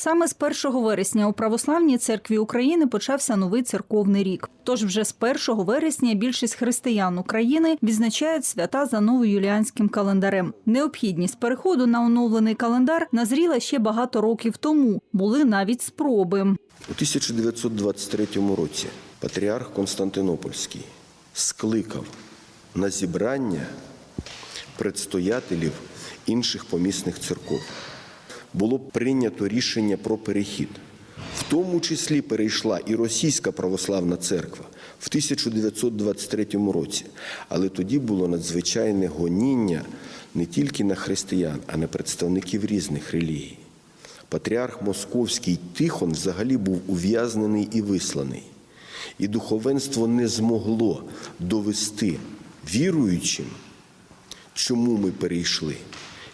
Саме з 1 вересня у православній церкві України почався новий церковний рік. Тож вже з 1 вересня більшість християн України відзначають свята за новоюліанським календарем. Необхідність переходу на оновлений календар назріла ще багато років тому. Були навіть спроби. У 1923 році патріарх Константинопольський скликав на зібрання предстоятелів інших помісних церков. Було прийнято рішення про перехід. В тому числі перейшла і Російська православна церква в 1923 році. Але тоді було надзвичайне гоніння не тільки на християн, а на представників різних релігій. Патріарх Московський Тихон взагалі був ув'язнений і висланий. І духовенство не змогло довести віруючим, чому ми перейшли,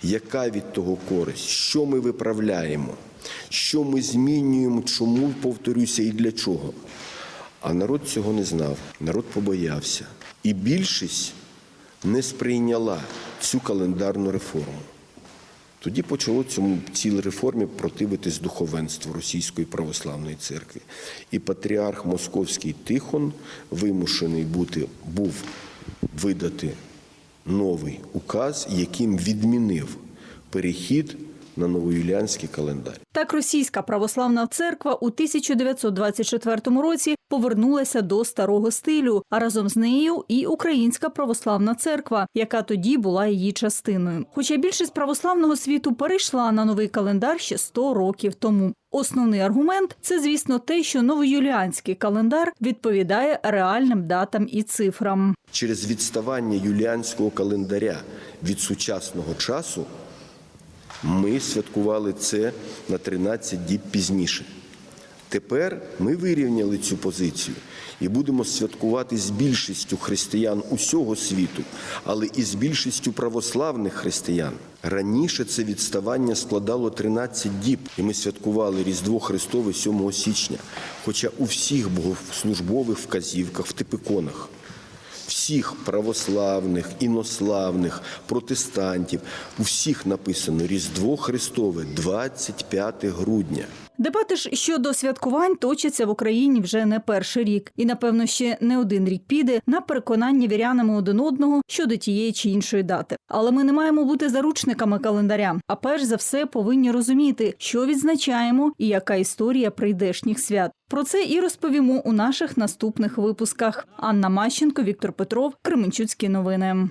яка від того користь, що ми виправляємо, що ми змінюємо, чому, повторюся, і для чого. А народ цього не знав, народ побоявся. І більшість не сприйняла цю календарну реформу. Тоді почало цьому цій реформі противитись духовенство Російської православної церкви. І патріарх Московський Тихон вимушений бути, був видати новий указ, яким відмінив перехід на новоюліанський календар. Так російська православна церква у 1924 році повернулася до старого стилю, а разом з нею і Українська православна церква, яка тоді була її частиною. Хоча більшість православного світу перейшла на новий календар ще 100 років тому. Основний аргумент це, звісно, те, що новоюліанський календар відповідає реальним датам і цифрам. Через відставання юліанського календаря від сучасного часу ми святкували це на 13 діб пізніше. Тепер ми вирівняли цю позицію і будемо святкувати з більшістю християн усього світу, але і з більшістю православних християн. Раніше це відставання складало 13 діб, і ми святкували Різдво Христове 7 січня. Хоча у всіх богослужбових вказівках в типиконах всіх православних, інославних, протестантів, у всіх написано Різдво Христове 25 грудня. Дебати ж щодо святкувань точаться в Україні вже не перший рік, і напевно ще не один рік піде на переконання вірянами один одного щодо тієї чи іншої дати. Але ми не маємо бути заручниками календаря. А перш за все повинні розуміти, що відзначаємо і яка історія прийдешніх свят. Про це і розповімо у наших наступних випусках. Анна Мащенко, Віктор Петров, Кременчуцькі новини.